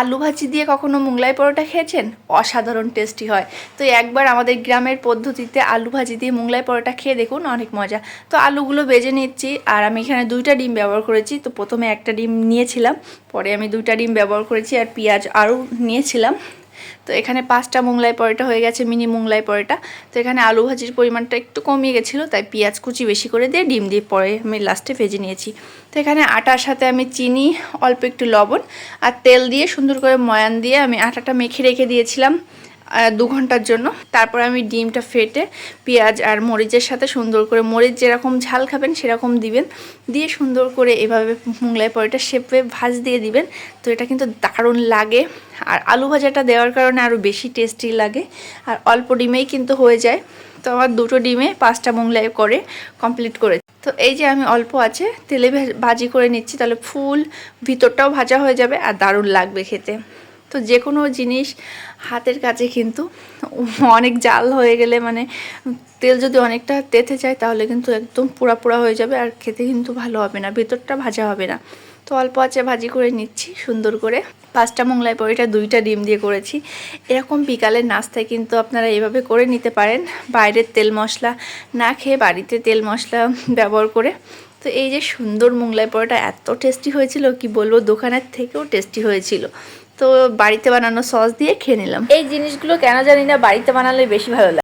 আলু ভাজি দিয়ে কখনো মোগলাই পরোটা খেয়েছেন? অসাধারণ টেস্টি হয়। তো একবার আমাদের গ্রামের পদ্ধতিতে আলু ভাজি দিয়ে মোগলাই পরোটা খেয়ে দেখুন, অনেক মজা। তো আলুগুলো বেজে নিচ্ছি, আর আমি এখানে দুইটা ডিম ব্যবহার করেছি। তো প্রথমে একটা ডিম নিয়েছিলাম, পরে আমি দুইটা ডিম ব্যবহার করেছি আর পেঁয়াজ আরও নিয়েছিলাম। তো এখানে পাঁচটা মোংলাই পরোটা হয়ে গেছে, মিনি মোংলাই পরোটা। তো এখানে আলু ভাজির পরিমাণটা একটু কমিয়ে গেছিল, তাই পেঁয়াজ কুচি বেশি করে দিয়ে ডিম দিয়ে পরে আমি লাস্টে ভেজে নিয়েছি। তো এখানে আটার সাথে আমি চিনি, অল্প একটু লবণ আর তেল দিয়ে সুন্দর করে ময়ান দিয়ে আমি আটাটা মেখে রেখে দিয়েছিলাম। দু ঘণ্টার জন্য। তারপর আমি ডিমটা ফেটে পেঁয়াজ আর মরিচের সাথে সুন্দর করে মরিচ যেরকম ঝাল খাবেন সেরকম দিবেন। দিয়ে সুন্দর করে এভাবে মোগলাই পরোটা শেপে ভাজ দিয়ে দিবেন। তো এটা কিন্তু দারুণ লাগে। আর আলু ভাজাটা দেওয়ার কারণে আরও বেশি টেস্টি লাগে। আর অল্প ডিমেই কিন্তু হয়ে যায়। তো আমার দুটো ডিমে পাঁচটা মোগলাই করে কমপ্লিট করে। তো এই যে আমি অল্প আছে, তেলে ভাজি করে নিচ্ছি, তাহলে ফুল ভিতরটাও ভাজা হয়ে যাবে আর দারুণ লাগবে খেতে। তো যে কোনো জিনিস হাতের কাছে কিন্তু অনেক জাল হয়ে গেলে মানে তেল যদি অনেকটা তেতে যায় তাহলে কিন্তু একদম পুরা পুরা হয়ে যাবে আর খেতে কিন্তু ভালো হবে না, ভেতরটা ভাজা হবে না। তো অল্প আছে ভাজি করে নিচ্ছি সুন্দর করে। পাঁচটা মোগলাই পরোটা, দুইটা ডিম দিয়ে করেছি। এরকম বিকালের নাস্তায় কিন্তু আপনারা এভাবে করে নিতে পারেন। বাইরের তেল মশলা না খেয়ে বাড়িতে তেল মশলা ব্যবহার করে। তো এই যে সুন্দর মোগলাই পরোটা এত টেস্টি হয়েছিল, কি বলব, দোকানের থেকেও টেস্টি হয়েছিল। তো বাড়িতে বানানো সস দিয়ে খেয়ে নিলাম। এই জিনিসগুলো কেন জানি না বাড়িতে বানালে বেশি ভালো লাগে।